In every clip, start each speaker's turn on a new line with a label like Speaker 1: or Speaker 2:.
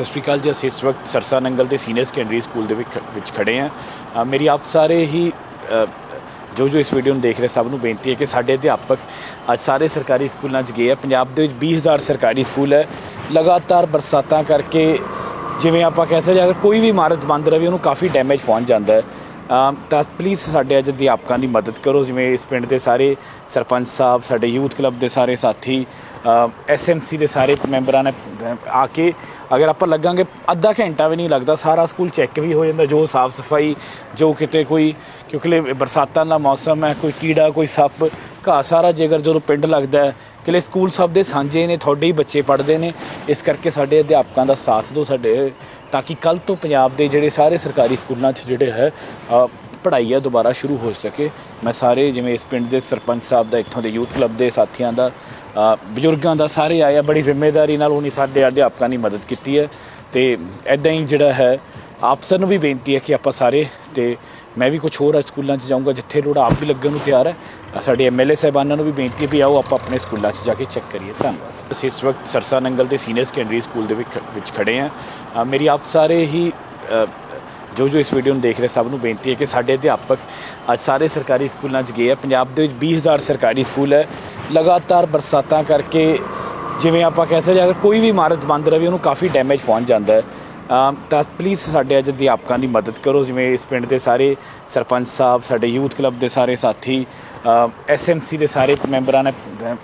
Speaker 1: ਸਤਿ ਸ਼੍ਰੀ ਅਕਾਲ ਜੀ। ਅਸੀਂ ਇਸ ਵਕਤ ਸਰਸਾ ਨੰਗਲ ਦੇ ਸੀਨੀਅਰ ਸੈਕੰਡਰੀ ਸਕੂਲ ਦੇ ਵਿੱਚ ਵਿੱਚ ਖੜੇ ਹਾਂ। ਮੇਰੀ ਆਪ ਸਾਰੇ ਹੀ ਜੋ ਜੋ ਇਸ ਵੀਡੀਓ ਨੂੰ ਦੇਖ ਰਹੇ ਸਭ ਨੂੰ ਬੇਨਤੀ ਹੈ ਕਿ ਸਾਡੇ ਅਧਿਆਪਕ ਅੱਜ ਸਾਰੇ ਸਰਕਾਰੀ ਸਕੂਲਾਂ 'ਚ ਗਏ ਆ। ਪੰਜਾਬ ਦੇ ਵਿੱਚ 20000 ਸਰਕਾਰੀ ਸਕੂਲ ਹੈ। ਲਗਾਤਾਰ ਬਰਸਾਤਾਂ ਕਰਕੇ ਜਿਵੇਂ ਆਪਾਂ ਕਹਿ ਸਕਦੇ ਅਗਰ ਕੋਈ ਵੀ ਇਮਾਰਤ ਬੰਦ ਰਵੇ ਉਹਨੂੰ ਕਾਫੀ ਡੈਮੇਜ ਪਹੁੰਚ ਜਾਂਦਾ ਹੈ। ਤਾਂ ਪਲੀਜ਼ ਸਾਡੇ ਅੱਜ ਅਧਿਆਪਕਾਂ ਦੀ ਮਦਦ ਕਰੋ, ਜਿਵੇਂ ਇਸ ਪਿੰਡ ਦੇ ਸਾਰੇ ਸਰਪੰਚ ਸਾਹਿਬ, ਸਾਡੇ ਯੂਥ ਕਲੱਬ ਦੇ ਸਾਰੇ ਸਾਥੀ ਐਸਐਮਸੀ ਦੇ ਸਾਰੇ ਮੈਂਬਰਾਂ ਨੇ ਆ ਕੇ ਅਗਰ ਆਪਾਂ ਲੱਗਾਂਗੇ, ਅੱਧਾ ਘੰਟਾ ਵੀ ਨਹੀਂ ਲੱਗਦਾ, ਸਾਰਾ ਸਕੂਲ ਚੈੱਕ ਵੀ ਹੋ ਜਾਂਦਾ, ਜੋ ਸਾਫ਼ ਸਫ਼ਾਈ, ਜੋ ਕਿਤੇ ਕੋਈ, ਕਿਉਂਕਿ ਬਰਸਾਤਾਂ ਦਾ ਮੌਸਮ ਹੈ, ਕੋਈ ਕੀੜਾ, ਕੋਈ ਸੱਪ, ਘਾਹ ਸਾਰਾ ਜੇਕਰ ਜਦੋਂ ਪਿੰਡ ਲੱਗਦਾ ਹੈ ਕਿਲੇ ਸਕੂਲ ਸਭ ਦੇ ਸਾਂਝੇ ਨੇ, ਤੁਹਾਡੇ ਹੀ ਬੱਚੇ ਪੜ੍ਹਦੇ ਨੇ, ਇਸ ਕਰਕੇ ਸਾਡੇ ਅਧਿਆਪਕਾਂ ਦਾ ਸਾਥ ਦਿਓ, ਸਾਡੇ ਤਾਂ ਕਿ ਕੱਲ ਤੋਂ ਪੰਜਾਬ ਦੇ ਜਿਹੜੇ ਸਾਰੇ ਸਰਕਾਰੀ ਸਕੂਲਾਂ 'ਚ ਜਿਹੜੇ ਹੈ ਪੜ੍ਹਾਈ ਆ, ਦੁਬਾਰਾ ਸ਼ੁਰੂ ਹੋ ਸਕੇ। ਮੈਂ ਸਾਰੇ ਜਿਵੇਂ ਇਸ ਪਿੰਡ ਦੇ ਸਰਪੰਚ ਸਾਹਿਬ ਦਾ, ਇੱਥੋਂ ਦੇ ਯੂਥ ਕਲੱਬ ਦੇ ਸਾਥੀਆਂ ਦਾ ਬਜ਼ੁਰਗਾਂ ਦਾ ਸਾਰੇ ਆਏ ਆ। ਬੜੀ ਜ਼ਿੰਮੇਵਾਰੀ ਨਾਲ ਉਹਨੇ ਸਾਡੇ ਅਧਿਆਪਕਾਂ ਦੀ ਮਦਦ ਕੀਤੀ ਹੈ। ਤੇ ਐਦਾਂ ਹੀ ਜਿਹੜਾ ਹੈ ਆਪਸਰ ਨੂੰ ਵੀ ਬੇਨਤੀ ਹੈ ਕਿ ਆਪਾਂ ਸਾਰੇ ਤੇ ਮੈਂ ਵੀ ਕੁਝ ਹੋਰ ਅੱਜ ਸਕੂਲਾਂ 'ਚ ਜਾਊਂਗਾ ਜਿੱਥੇ ਲੋੜ ਆਪ ਵੀ ਲੱਗਣ ਨੂੰ ਤਿਆਰ ਹੈ। ਅ, ਸਾਡੇ ਐਮਐਲਏ ਸਾਹਿਬਾਨਾਂ ਨੂੰ ਵੀ ਬੇਨਤੀ ਹੈ ਵੀ ਆਓ ਆਪਾਂ ਆਪਣੇ ਸਕੂਲਾਂ 'ਚ ਜਾ ਕੇ ਚੈੱਕ ਕਰੀਏ। ਧੰਨਵਾਦ। ਅਸੀਂ ਇਸ ਵਕਤ ਸਰਸਾ ਨੰਗਲ ਦੇ ਸੀਨੀਅਰ ਸੈਕੰਡਰੀ ਸਕੂਲ ਦੇ ਵਿੱਚ ਵਿੱਚ ਖੜੇ ਹਾਂ। ਮੇਰੀ ਆਪ ਸਾਰੇ ਹੀ ਜੋ ਜੋ ਇਸ ਵੀਡੀਓ ਨੂੰ ਦੇਖ ਰਹੇ ਸਭ ਨੂੰ ਬੇਨਤੀ ਹੈ ਕਿ ਸਾਡੇ ਅਧਿਆਪਕ ਅੱਜ ਸਾਰੇ ਸਰਕਾਰੀ ਸਕੂਲਾਂ 'ਚ ਗਏ ਆ। ਪੰਜਾਬ ਦੇ ਵਿੱਚ 20000 ਸਰਕਾਰੀ ਸਕੂਲ ਹੈ। ਲਗਾਤਾਰ ਬਰਸਾਤਾਂ ਕਰਕੇ ਜਿਵੇਂ ਆਪਾਂ ਕਹਿ ਸਕਦੇ ਅਗਰ ਕੋਈ ਵੀ ਇਮਾਰਤ ਬੰਦ ਰਵੇ ਉਹਨੂੰ ਕਾਫੀ ਡੈਮੇਜ ਪਹੁੰਚ ਜਾਂਦਾ ਹੈ। ਤਾਂ ਪਲੀਜ਼ ਸਾਡੇ ਅੱਜ ਅਧਿਆਪਕਾਂ ਦੀ ਮਦਦ ਕਰੋ, ਜਿਵੇਂ ਇਸ ਪਿੰਡ ਦੇ ਸਾਰੇ ਸਰਪੰਚ ਸਾਹਿਬ, ਸਾਡੇ ਯੂਥ ਕਲੱਬ ਦੇ ਸਾਰੇ ਸਾਥੀ ਐਸਐਮਸੀ ਦੇ ਸਾਰੇ ਮੈਂਬਰਾਂ ਨੇ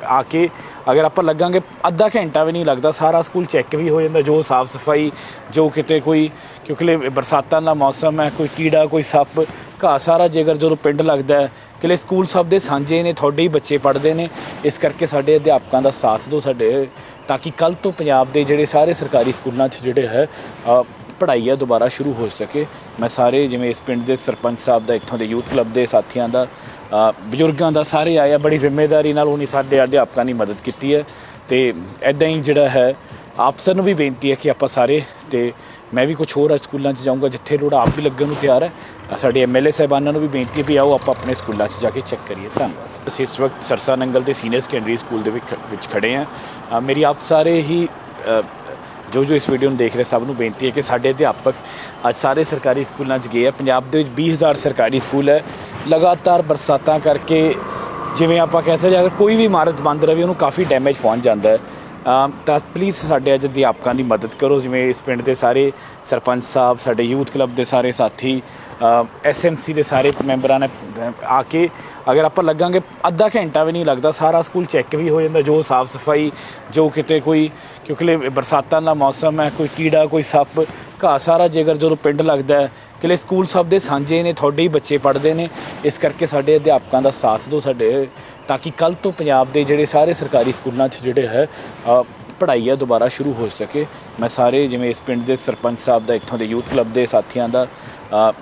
Speaker 1: ਆ ਕੇ ਅਗਰ ਆਪਾਂ ਲੱਗਾਂਗੇ, ਅੱਧਾ ਘੰਟਾ ਵੀ ਨਹੀਂ ਲੱਗਦਾ, ਸਾਰਾ ਸਕੂਲ ਚੈੱਕ ਵੀ ਹੋ ਜਾਂਦਾ, ਜੋ ਸਾਫ਼ ਸਫ਼ਾਈ, ਜੋ ਕਿਤੇ ਕੋਈ, ਕਿਉਂਕਿ ਬਰਸਾਤਾਂ ਦਾ ਮੌਸਮ ਹੈ, ਕੋਈ ਕੀੜਾ, ਕੋਈ ਸੱਪ, ਘਾਹ, ਸਾਰਾ ਜੇਕਰ ਜਦੋਂ ਪਿੰਡ ਲੱਗਦਾ ਹੈ ਕਿਲੇ ਸਕੂਲ ਸਭ ਦੇ ਸਾਂਝੇ ਨੇ, ਤੁਹਾਡੇ ਹੀ ਬੱਚੇ ਪੜ੍ਹਦੇ ਨੇ, ਇਸ ਕਰਕੇ ਸਾਡੇ ਅਧਿਆਪਕਾਂ ਦਾ ਸਾਥ ਦਿਓ, ਸਾਡੇ ਤਾਂ ਕਿ ਕੱਲ ਤੋਂ ਪੰਜਾਬ ਦੇ ਜਿਹੜੇ ਸਾਰੇ ਸਰਕਾਰੀ ਸਕੂਲਾਂ 'ਚ ਜਿਹੜੇ ਹੈ ਪੜ੍ਹਾਈ ਆ ਦੁਬਾਰਾ ਸ਼ੁਰੂ ਹੋ ਸਕੇ। ਮੈਂ ਸਾਰੇ ਜਿਵੇਂ ਇਸ ਪਿੰਡ ਦੇ ਸਰਪੰਚ ਸਾਹਿਬ ਦਾ, ਇੱਥੋਂ ਦੇ ਯੂਥ ਕਲੱਬ ਦੇ ਸਾਥੀਆਂ ਦਾ ਬਜ਼ੁਰਗਾਂ ਦਾ ਸਾਰੇ ਆਇਆ ਬੜੀ ਜ਼ਿੰਮੇਵਾਰੀ ਨਾਲ ਉਹਨੇ ਸਾਡੇ ਅਧਿਆਪਕਾਂ ਦੀ ਮਦਦ ਕੀਤੀ ਹੈ। ਤੇ ਐਦਾਂ ਹੀ ਜਿਹੜਾ ਹੈ ਆਪਸਰ ਨੂੰ ਵੀ ਬੇਨਤੀ ਹੈ ਕਿ ਆਪਾਂ ਸਾਰੇ ਤੇ ਮੈਂ ਵੀ ਕੁਝ ਹੋਰ ਅੱਜ ਸਕੂਲਾਂ 'ਚ ਜਾਊਂਗਾ ਜਿੱਥੇ ਲੋੜ ਆਪ ਵੀ ਲੱਗਣ ਨੂੰ ਤਿਆਰ ਹੈ। ਅ, ਸਾਡੇ ਐਮਐਲਏ ਸਾਹਿਬਾਨਾਂ ਨੂੰ ਵੀ ਬੇਨਤੀ ਹੈ ਵੀ ਆਓ ਆਪਾਂ ਆਪਣੇ ਸਕੂਲਾਂ 'ਚ ਜਾ ਕੇ ਚੈੱਕ ਕਰੀਏ। ਧੰਨਵਾਦ। ਅਸੀਂ ਇਸ ਵਕਤ ਸਰਸਾ ਨੰਗਲ ਦੇ ਸੀਨੀਅਰ ਸੈਕੰਡਰੀ ਸਕੂਲ ਦੇ ਵਿੱਚ ਵਿੱਚ ਖੜੇ ਹਾਂ। ਮੇਰੀ ਆਪ ਸਾਰੇ ਹੀ ਜੋ ਜੋ ਇਸ ਵੀਡੀਓ ਨੂੰ ਦੇਖ ਰਹੇ ਸਭ ਨੂੰ ਬੇਨਤੀ ਹੈ ਕਿ ਸਾਡੇ ਅਧਿਆਪਕ ਅੱਜ ਸਾਰੇ ਸਰਕਾਰੀ ਸਕੂਲਾਂ 'ਚ ਗਏ ਆ। ਪੰਜਾਬ ਦੇ ਵਿੱਚ 20000 ਸਰਕਾਰੀ ਸਕੂਲ ਹੈ। ਲਗਾਤਾਰ ਬਰਸਾਤਾਂ ਕਰਕੇ ਜਿਵੇਂ ਆਪਾਂ ਕਹਿ ਸਕਦੇ ਅਗਰ ਕੋਈ ਵੀ ਇਮਾਰਤ ਬੰਦ ਰਵੇ ਉਹਨੂੰ ਕਾਫੀ ਡੈਮੇਜ ਪਹੁੰਚ ਜਾਂਦਾ ਹੈ। ਤਾਂ ਪਲੀਜ਼ ਸਾਡੇ ਅੱਜ ਅਧਿਆਪਕਾਂ ਦੀ ਮਦਦ ਕਰੋ, ਜਿਵੇਂ ਇਸ ਪਿੰਡ ਦੇ ਸਾਰੇ ਸਰਪੰਚ ਸਾਹਿਬ, ਸਾਡੇ ਯੂਥ ਕਲੱਬ ਦੇ ਸਾਰੇ ਸਾਥੀ ਐਸਐਮਸੀ ਦੇ ਸਾਰੇ ਮੈਂਬਰਾਂ ਨੇ ਆ ਕੇ ਅਗਰ ਆਪਾਂ ਲੱਗਾਂਗੇ, ਅੱਧਾ ਘੰਟਾ ਵੀ ਨਹੀਂ ਲੱਗਦਾ, ਸਾਰਾ ਸਕੂਲ ਚੈੱਕ ਵੀ ਹੋ ਜਾਂਦਾ, ਜੋ ਸਾਫ਼ ਸਫ਼ਾਈ, ਜੋ ਕਿਤੇ ਕੋਈ, ਕਿਉਂਕਿ ਬਰਸਾਤਾਂ ਦਾ ਮੌਸਮ ਹੈ, ਕੋਈ ਕੀੜਾ, ਕੋਈ ਸੱਪ, ਘਾਹ, ਸਾਰਾ ਜੇਕਰ ਜਦੋਂ ਪਿੰਡ ਲੱਗਦਾ ਹੈ ਕਿਲੇ ਸਕੂਲ ਸਭ ਦੇ ਸਾਂਝੇ ਨੇ, ਤੁਹਾਡੇ ਹੀ ਬੱਚੇ ਪੜ੍ਹਦੇ ਨੇ, ਇਸ ਕਰਕੇ ਸਾਡੇ ਅਧਿਆਪਕਾਂ ਦਾ ਸਾਥ ਦਿਓ ਸਾਡੇ, ਤਾਂ ਕਿ ਕੱਲ ਤੋਂ ਪੰਜਾਬ ਦੇ ਜਿਹੜੇ ਸਾਰੇ ਸਰਕਾਰੀ ਸਕੂਲਾਂ 'ਚ ਜਿਹੜੇ ਹੈ ਪੜ੍ਹਾਈ ਆ, ਦੁਬਾਰਾ ਸ਼ੁਰੂ ਹੋ ਸਕੇ। ਮੈਂ ਸਾਰੇ, ਜਿਵੇਂ ਇਸ ਪਿੰਡ ਦੇ ਸਰਪੰਚ ਸਾਹਿਬ ਦਾ, ਇੱਥੋਂ ਦੇ ਯੂਥ ਕਲੱਬ ਦੇ ਸਾਥੀਆਂ ਦਾ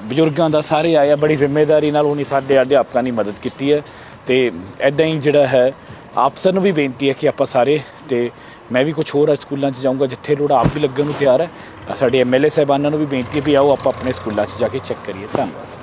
Speaker 1: ਬਜ਼ੁਰਗਾਂ ਦਾ ਸਾਰੇ ਆਇਆ ਬੜੀ ਜ਼ਿੰਮੇਵਾਰੀ ਨਾਲ ਉਹਨੇ ਸਾਡੇ ਅਧਿਆਪਕਾਂ ਦੀ ਮਦਦ ਕੀਤੀ ਹੈ ਤੇ ਐਦਾਂ ਹੀ ਜਿਹੜਾ ਹੈ ਆਪਸਰ ਨੂੰ ਵੀ ਬੇਨਤੀ ਹੈ ਕਿ ਆਪਾਂ ਸਾਰੇ ਤੇ ਮੈਂ ਵੀ ਕੁਝ ਹੋਰ ਸਕੂਲਾਂ 'ਚ ਜਾਊਂਗਾ ਜਿੱਥੇ ਲੋੜ ਆਪ ਵੀ ਲੱਗਣ ਨੂੰ ਤਿਆਰ ਹੈ। ਅ, ਸਾਡੇ ਐਮਐਲਏ ਸਾਹਿਬਾਨਾਂ ਨੂੰ ਵੀ ਬੇਨਤੀ ਹੈ ਵੀ ਆਓ ਆਪਾਂ ਆਪਣੇ ਸਕੂਲਾਂ 'ਚ ਜਾ ਕੇ ਚੈੱਕ ਕਰੀਏ। ਧੰਨਵਾਦ।